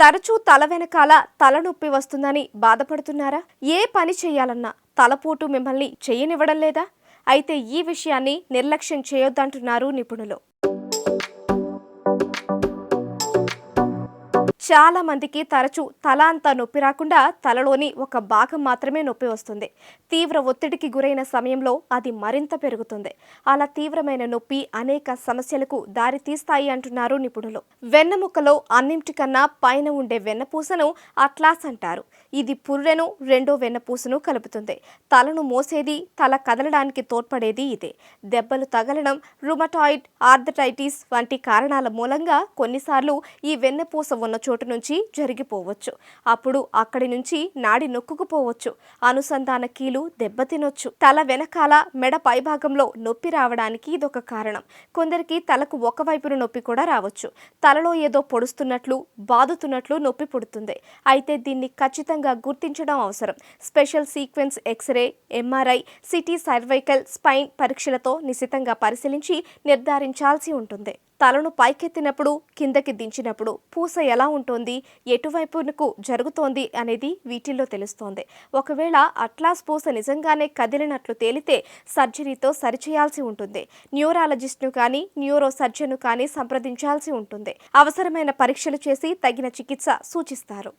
తరచూ తల వెనకాల తలనొప్పి వస్తుందని బాధపడుతున్నారా? ఏ పని చేయాలన్నా తలపోటు మిమ్మల్ని చేయనివ్వడం లేదా? అయితే ఈ విషయాన్ని నిర్లక్ష్యం చేయొద్దంటున్నారు నిపుణులు. చాలా మందికి తరచూ తల అంతా నొప్పి రాకుండా తలలోని ఒక భాగం మాత్రమే నొప్పి వస్తుంది. తీవ్ర ఒత్తిడికి గురైన సమయంలో అది మరింత పెరుగుతుంది. అలా తీవ్రమైన నొప్పి అనేక సమస్యలకు దారి తీస్తాయి అంటున్నారు నిపుణులు. వెన్నెముకలో అన్నింటికన్నా పైన ఉండే వెన్నపూసను అట్లాస్ అంటారు. ఇది పుర్రెను రెండో వెన్నపూసను కలుపుతుంది. తలను మోసేది తల కదలడానికి తోడ్పడేది ఇదే. దెబ్బలు తగలడం రుమటాయిడ్ ఆర్థరైటిస్ వంటి కారణాల మూలంగా కొన్నిసార్లు ఈ వెన్నపూస ఉన్న చోటు నుంచి జరిగిపోవచ్చు. అప్పుడు అక్కడి నుంచి నాడి నొక్కుకుపోవచ్చు. అనుసంధాన కీలు దెబ్బతినొచ్చు. తల వెనకాల మెడ పైభాగంలో నొప్పి రావడానికి ఇదొక కారణం. కొందరికి తలకు ఒకవైపున నొప్పి కూడా రావచ్చు. తలలో ఏదో పొడుస్తున్నట్లు బాదుతున్నట్లు నొప్పి పుడుతుంది. అయితే దీన్ని ఖచ్చితంగా గుర్తించడం అవసరం. Special sequence x-ray MRI CT cervical spine పరీక్షలతో నిశితంగా పరిశీలించి నిర్ధారించాల్సి ఉంటుంది. తలను పైకెత్తినప్పుడు కిందకి దించినప్పుడు పూస ఎలా ఉంటుంది ఎటువైపునకు జరుగుతోంది అనేది వీటిల్లో తెలుస్తోంది. ఒకవేళ అట్లాస్ పూస నిజంగానే కదిలినట్లు తేలితే సర్జరీతో సరిచేయాల్సి ఉంటుంది. న్యూరాలజిస్ట్ను కానీ న్యూరో సర్జన్ను కానీ సంప్రదించాల్సి ఉంటుంది. అవసరమైన పరీక్షలు చేసి తగిన చికిత్స సూచిస్తారు.